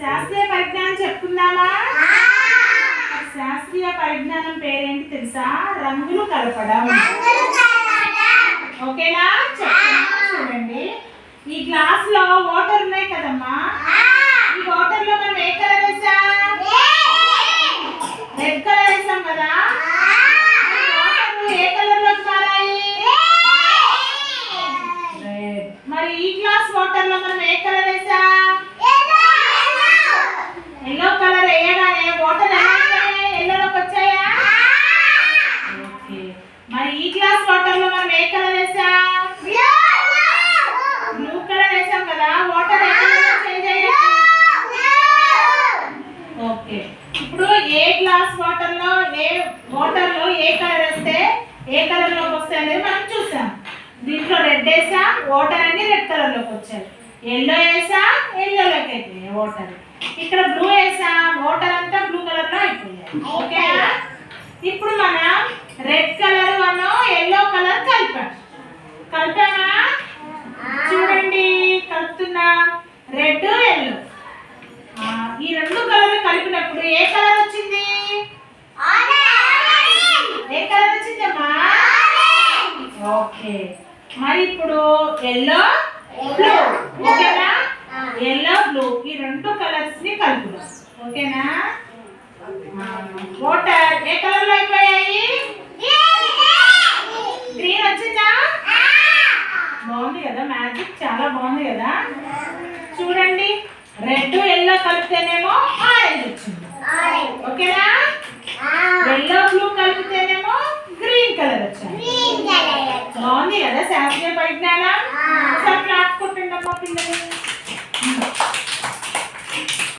శాస్త్రీయ పరిజ్ఞానం చెప్పుకుందామా? శాస్త్రీయ పరిజ్ఞానం పేరేంటి తెలుసా? రంగులు కలపడం. ఓకేనా? చూడండి. ఈ గ్లాస్లో వాటర్ ఉన్నాయి కదమ్మా? ఈ వాటర్లో మనం ఏ కలర్ వేసాం? రెడ్ కలర్ వేసాం కదా? ఏ కలర్లోకి మారాయి మరి ఈ గ్లాస్ వాటర్లో మనం ఏ కలర్ వేసాం ఎల్లో కలర్ వేయగానే వాటర్ ఎల్లోలోకి వచ్చాయా ఓకే మరి ఈ గ్లాస్ వాటర్లో మనం ఏ కలర్ వేసాం? బ్లూ కలర్ వేసాం కదా. వాటర్ అయ్యాయి? ఓకే. ఇప్పుడు ఏ గ్లాస్ వాటర్లో ఏ వాటర్లో ఏ కలర్ వేస్తే ఏ కలర్లోకి వస్తాయి అనేది మనం చూసాం. దీంట్లో రెడ్ వేసాం వాటర్ అన్ని రెడ్ కలర్లోకి వచ్చాయి. ఎల్లో వేసాం ఎల్లోలోకి అయిపోయాయి వాటర్ ఇక్కడ బ్లూ వేసాం వాటర్ అంతా బ్లూ కలర్లో అయిపోయాయి. ఓకేనా రెడ్ ఎల్లో. ఈ రెండు కలర్లు కలిపినప్పుడు ఏ కలర్ వచ్చింది? ఏ కలర్ వచ్చిందమ్మా ఓకే. మరి ఇప్పుడు ఎల్లో బ్లూ ఓకేనా? Yellow blue. ఈ రెండు కలర్స్ని కలుపుదాం. ఓకేనా? వాటర్. ఏ కలర్లో అయిపోయాయి? గ్రీన్. వచ్చిందా? బాగుంది కదా. మ్యాజిక్ చాలా బాగుంది కదా. చూడండి. రెడ్ ఎల్లో కలిపితేనేమో ఆరెంజ్ వచ్చింది. ఓకేనా? ఎల్లో బ్లూ కలిపితేనేమో గ్రీన్ కలర్ వచ్చింది. బాగుంది కదా శాస్త్రీయ పరిజ్ఞానం ఒకసారి అమ్మా పిల్లలు.